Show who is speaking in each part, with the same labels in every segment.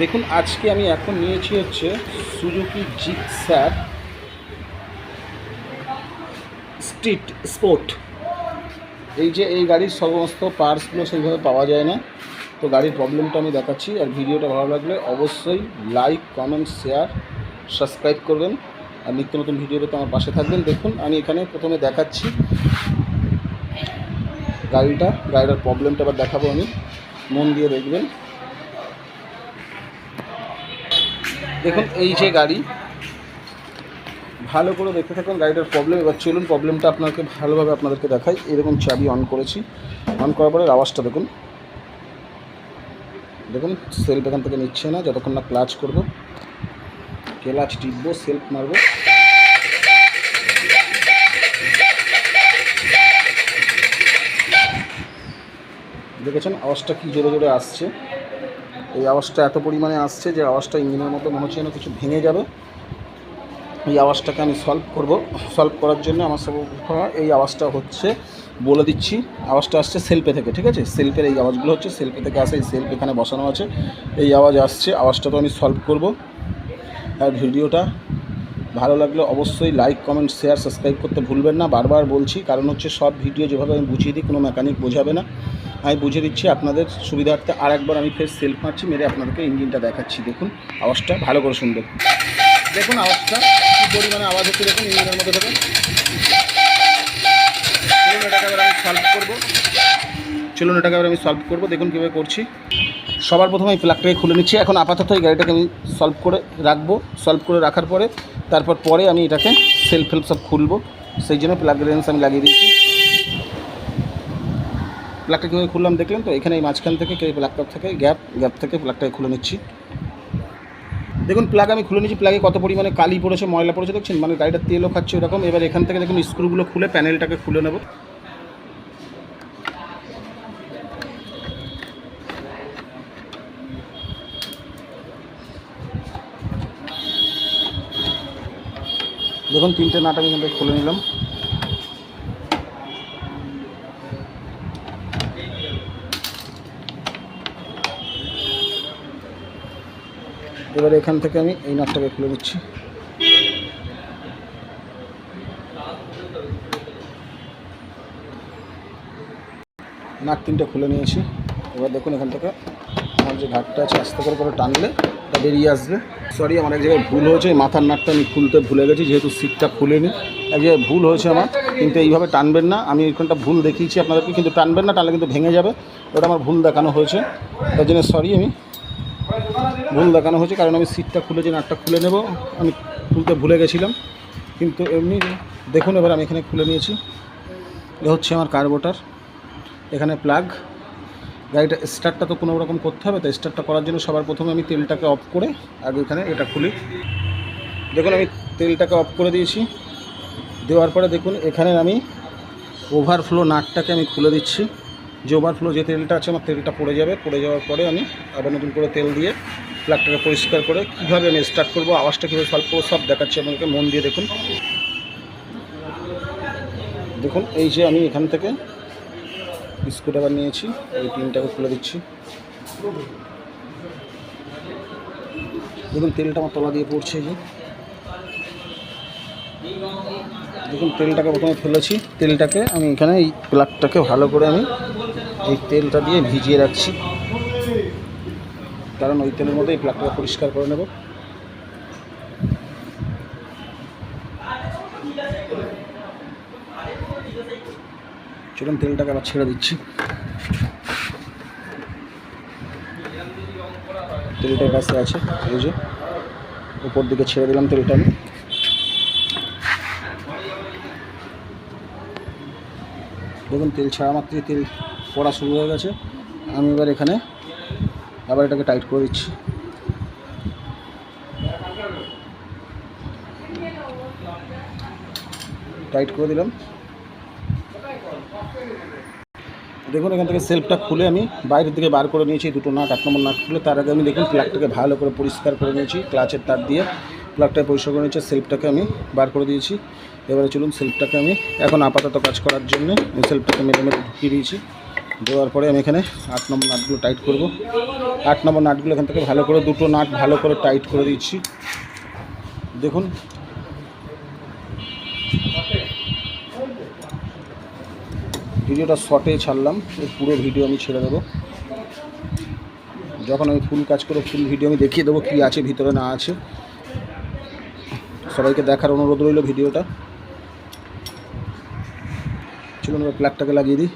Speaker 1: দেখুন, আজকে আমি এখন নিয়েছি হচ্ছে সুজুকি জিক্সার স্ট্রিট স্পোর্ট এই যে এই গাড়ির সমস্ত পার্টসগুলো সেইভাবে পাওয়া যায় না। তো গাড়ির প্রবলেমটা আমি দেখাচ্ছি আর ভিডিওটা ভালো লাগলে অবশ্যই লাইক, কমেন্ট, শেয়ার, সাবস্ক্রাইব করবেন। আর নিত্য নতুন ভিডিও পেতে আমার পাশে থাকবেন। দেখুন, আমি এখানে প্রথমে দেখাচ্ছি গাড়িটা, গাড়িটার প্রবলেমটা এবার দেখাবো আমি। মন দিয়ে দেখবেন। দেখুন, এই যে গাড়ি, ভালো করে দেখতে থাকুন, গাড়িটার প্রবলেম এবার চলুন প্রবলেমটা আপনাকে ভালোভাবে আপনাদেরকে দেখাই। এরকম চাবি অন করেছি। অন করার পরে আওয়াজটা দেখুন। দেখুন সেলফ এখান থেকে নিচ্ছে না, যতক্ষণ না ক্লাচ করব। ক্লাচ টিপবো সেলফ মারবো। দেখেছেন, আওয়াজটা কি জোরে জোরে আসছে? এই আওয়াজটা এত পরিমাণে আসছে যে আওয়াজটা ইঞ্জিনের মতো মনে হচ্ছে যেন কিছু ভেঙে যাবে। এই আওয়াজটাকে আমি সলভ করব। সলভ করার জন্য আমার সব এই আওয়াজটা হচ্ছে বলে দিচ্ছি। আওয়াজটা আসছে সেলফে থেকে, ঠিক আছে? সেলফের এই আওয়াজগুলো হচ্ছে সেলফে থেকে আসে, এই সেলফ এখানে বসানো আছে। এই আওয়াজ আসছে, আওয়াজটা তো আমি সলভ করব। আর ভিডিওটা ভালো লাগলে অবশ্যই লাইক কমেন্ট শেয়ার সাবস্ক্রাইব করতে ভুলবেন না। বারবার বলছি, কারণ হচ্ছে সব ভিডিও যেভাবে আমি বুঝিয়ে দিই, কোনো মেকানিক বোঝাবে না। আমি বুঝিয়ে দিচ্ছি আপনাদের সুবিধার্থে আর একবার আমি ফের সেলফ মারছি, মেরে আপনাদেরকে ইঞ্জিনটা দেখাচ্ছি। দেখুন, আওয়াজটা ভালো করে শুনবেন। দেখুন আওয়াজটা কী পরিমাণে আওয়াজ হচ্ছে, দেখুন ইঞ্জিনের মধ্যে থেকে। চলুন এটাকে আমি সলভ করব। চলুন এটাকে আমি সলভ করব। দেখুন কীভাবে করছি। সবার প্রথমে এই প্লাগটাকে খুলে নিচ্ছি। এখন আপাতত এই গাড়িটাকে আমি সলভ করে রাখব। সলভ করে রাখার পরে, তারপর পরে আমি এটাকে সেলফ হেল্প সব খুলবো। সেই জন্য প্লাগ রেন্স আমি লাগিয়ে দিচ্ছি। প্লাগটা কীভাবে খুললাম দেখলেন তো? এখানে এই মাঝখান থেকে, এই প্লাগটা থেকে গ্যাপ গ্যাপ থেকে প্লাগটাকে খুলে নিচ্ছি। দেখুন প্লাগ আমি খুলে নিচ্ছি প্লাগে কত পরিমাণে কালি পড়েছে, ময়লা পড়েছে, দেখছেন? মানে গাড়িটা তেলও খাচ্ছে এরকম এবার এখান থেকে দেখুন স্ক্রুগুলো খুলে প্যানেলটাকে খুলে নেব। দেখুন, তিনটে নাট আমি থেকে খুলে নিলাম। এবার এখান থেকে আমি এই নাটটাকে খুলে নিচ্ছি। নাট তিনটে খুলে নিয়েছি। এবার দেখুন, এখান থেকে আমার যে ঘাটটা আছে, আস্তে করে করে টানলে বেরিয়ে আসবে। সরি আমার এক জায়গায় ভুল হয়েছে মাথার নাটটা আমি খুলতে ভুলে গেছি, যেহেতু সিটটা খুলেনি। এক জায়গায় ভুল হয়েছে আমার, কিন্তু এইভাবে টানবেন না। আমি এখানটা ভুল দেখিয়েছি আপনাদেরকে, কিন্তু টানবেন না, টানলে কিন্তু ভেঙে যাবে। ওটা আমার ভুল দেখানো হয়েছে। তার জন্য সরি আমি। ভুল দেখানো হয়েছে, কারণ আমি সিটটা খুলে যে নাটটা খুলে নেব। আমি খুলতে ভুলে গেছিলাম। কিন্তু এমনি দেখুন, এবার আমি এখানে খুলে নিয়েছি। এ হচ্ছে আমার কার্বোটার। এখানে প্লাগ গাড়িটা স্টার্টটা তো কোনো রকম করতে হবে তো স্টার্টটা করার জন্য সবার প্রথমে আমি তেলটাকে অফ করে আগে এখানে এটা খুলি। দেখুন আমি তেলটাকে অফ করে দিয়েছি। দেওয়ার পরে দেখুন এখানে আমি ওভারফ্লো নাটটাকে আমি খুলে দিচ্ছি। যে ওভারফ্লো যে তেলটা আছে, আমার তেলটা পড়ে যাবে। পড়ে যাওয়ার পরে আমি আবার নতুন করে তেল দিয়ে প্লাগটাকে পরিষ্কার করে কীভাবে আমি স্টার্ট করব, আওয়াজটা কীভাবে সলভ করব, সব দেখাচ্ছি আপনাকে মন দিয়ে দেখুন। দেখুন, এই যে আমি এখান থেকে স্ক্রুড্রাইভার নিয়েছি, এই পিনটাকে খুলে দিচ্ছি। দেখুন, তেলটা আমার তলা দিয়ে পড়ছে যে। দেখুন, তেলটাকে প্রথমে ফেলেছি। তেলটাকে আমি এখানে এই প্লাগটাকে ভালো করে আমি এই তেলটা দিয়ে ভিজিয়ে রাখছি। কারণ ওই তেলের মধ্যে এই প্লাগটাকে পরিষ্কার করে নেব। চলুন তেলটাকে আবার ছেড়ে দিচ্ছি। তেলটার কাছে আছে, এই যে, উপর দিকে ছেড়ে দিলাম তেলটা আমি। দেখুন, তেল ছাড়া মাত্রই তেল পড়া শুরু হয়ে গেছে। আমি এবার এখানে আবার এটাকে টাইট করে দিচ্ছি। টাইট করে দিলাম। দেখুন, এখান থেকে সেলফটা খুলে আমি বাইরের দিকে বার করে নিয়েছি, দুটো নাট এক নম্বর নাট খুলে। তার আগে আমি দেখুন প্লাগটাকে ভালো করে পরিষ্কার করে নিয়েছি, ক্লাচের তার দিয়ে। প্লাগটাকে পরিষ্কার করে নিয়েছি সেলফটাকে আমি বার করে দিয়েছি। এবারে চলুন সেলফটাকে আমি এখন আপাতত কাজ করার জন্য আমি সেলফটাকে মেরে মেরে ঢুকিয়ে দিয়েছি। দেওয়ার পরে আমি এখানে আট নম্বর নাটগুলো টাইট করব। আট নম্বর নাটগুলো এখান থেকে ভালো করে, দুটো নাট ভালো করে টাইট করে দিচ্ছি দেখুন ভিডিওটা শর্টে ছাড়লাম এই পুরো ভিডিও আমি ছেড়ে দেবো। যখন আমি ফুল কাজ করে ফুল ভিডিও আমি দেখিয়ে দেবো কী আছে, ভিতরে না আছে। সবাইকে দেখার অনুরোধ রইল ভিডিওটা। চলুন এবার লাগিয়ে দিই।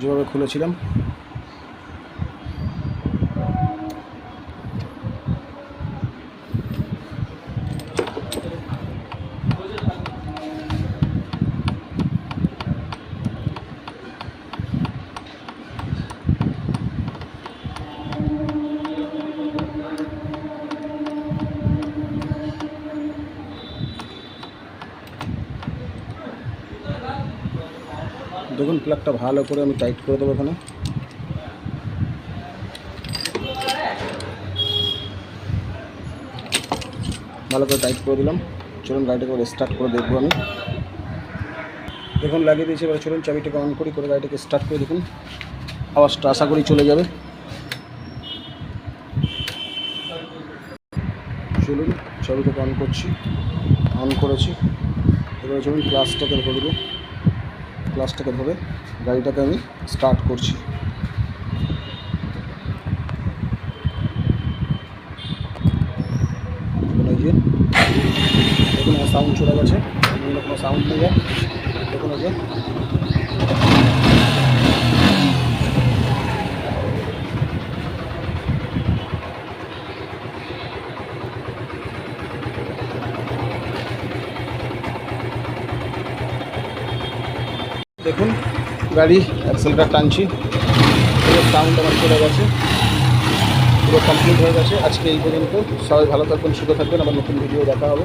Speaker 1: যেভাবে খুলেছিলাম। দেখুন প্লাগটা ভালো করে আমি টাইট করে দেবো এখানে। ভালো করে টাইট করে দিলাম। চলুন গাড়িটাকে স্টার্ট করে দেখব আমি। দেখুন, লাগিয়ে দিয়েছি, এবার চলুন চাবিটাকে অন করি, করে গাড়িটাকে স্টার্ট করে দেখুন। আওয়াজটা আশা করি চলে যাবে। চলুন, চাবিটাকে অন করছি অন করেছি। এবার চলুন ক্লাসটাকে ধরে দেবো। ক্লাসটাকে ধরে গাড়িটাকে আমি স্টার্ট করছি দেখুন সাউন্ড চলে গেছে কোনো সাউন্ড নেই। দেখুন যে দেখুন, গাড়ি অ্যাক্সেলটা টানছি। পুরো সাউন্ড আমার চলে গেছে। পুরো কমপ্লিট হয়ে গেছে। আজকে এই পর্যন্ত। সবাই ভালো থাকবেন সুখে থাকবেন। আমার নতুন ভিডিও দেখা হবে।